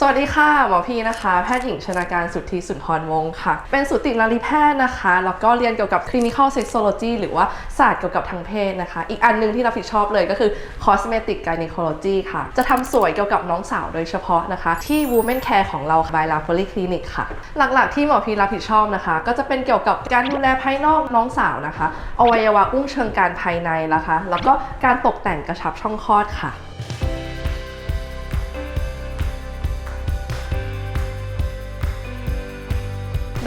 สวัสดีค่ะ หมอพีนะคะ แพทย์หญิงชนาการสุทธิสุนทรวงศ์ค่ะ เป็นสุตินรีแพทย์นะคะ แล้วก็เรียนเกี่ยวกับ clinical sexology หรือว่าศาสตร์เกี่ยวกับทางเพศนะคะ อีกอันหนึงที่รับผิดชอบเลยก็คือ cosmetic gynecology ค่ะ จะทำสวยเกี่ยวกับน้องสาวโดยเฉพาะนะคะ ที่ women care ของเรา by La Folie Clinic ค่ะ หลักๆที่หมอพีรับผิดชอบนะคะ ก็จะเป็นเกี่ยวกับการดูแลภายนอกน้องสาวนะคะอวัยวะอุ้งเชิงกรานภายในนะคะ แล้วก็การตกแต่งกระชับช่องคลอดค่ะ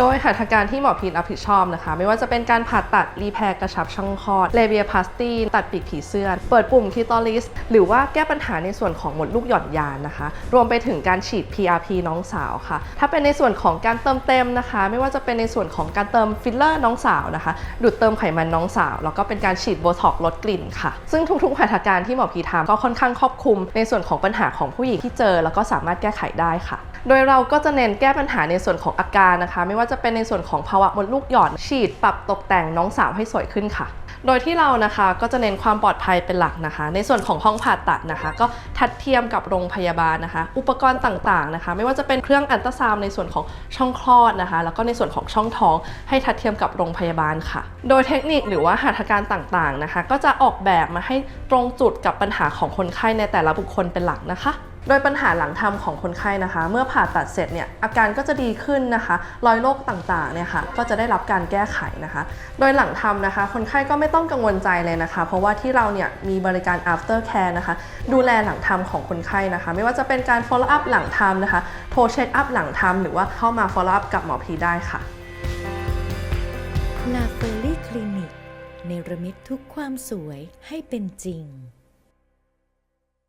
โดยหัตถการที่หมอพีนรับผิดชอบนะคะ ไม่ว่าจะเป็นการผ่าตัดรีแพรกระชับช่องคลอดเลเบียพลาสตีตัดปีกผีเสื้อเปิดปุ่มคีตอลิสหรือว่าแก้ปัญหาในส่วนของหมดลูกหย่อนยานนะคะ รวมไปถึงการฉีด PRP น้องสาวค่ะ ถ้าเป็นในส่วนของการเติมเต็มนะคะ ไม่ว่าจะเป็นในส่วนของการเติมฟิลเลอร์น้องสาวนะคะดูดเติมไขมันน้องสาว แล้วก็เป็นการฉีดโบท็อกลดกลิ่นค่ะ ซึ่งทุกๆหัตถการที่หมอพีทำก็ค่อนข้างครอบคลุม ในส่วนของปัญหาของผู้หญิงที่เจอ แล้วก็สามารถแก้ไขได้ค่ะ โดยเราก็จะเน้นแก้ปัญหาในส่วนของอาการนะคะ ไม่ว่าจะเป็นในส่วนของภาวะมดลูกหย่อน ฉีดปรับตกแต่งน้องสาวให้สวยขึ้นค่ะ โดยที่เรานะคะก็จะเน้นความปลอดภัยเป็นหลักนะคะ ในส่วนของห้องผ่าตัดนะคะ ก็ทัดเทียมกับโรงพยาบาลนะคะ อุปกรณ์ต่างๆนะคะ ไม่ว่าจะเป็นเครื่องอัลตราซาวน์ในส่วนของช่องคลอดนะคะ แล้วก็ในส่วนของช่องท้อง ให้ทัดเทียมกับโรงพยาบาลค่ะ โดยเทคนิคหรือว่าหัตถการต่างๆนะคะ ก็จะออกแบบมาให้ตรงจุดกับปัญหาของคนไข้ในแต่ละบุคคลเป็นหลักนะคะ โดยปัญหาหลังทำของคนไข้นะคะ เมื่อผ่าตัดเสร็จเนี่ยอาการก็จะดีขึ้นนะคะ รอยโรคต่างๆเนี่ยค่ะก็จะได้รับการแก้ไขนะคะ โดยหลังทำนะคะ คนไข้ก็ไม่ต้องกังวลใจเลยนะคะ เพราะว่าที่เราเนี่ยมีบริการ after care นะคะ ดูแลหลังทำของคนไข้นะคะ ไม่ว่าจะเป็นการ follow up หลังทำนะคะโทรเช็คอัพหลังทำหรือว่าเข้ามา follow up กับหมอพีได้ค่ะลาเฟอรี่คลินิกเนรมิตทุกความสวยให้เป็นจริง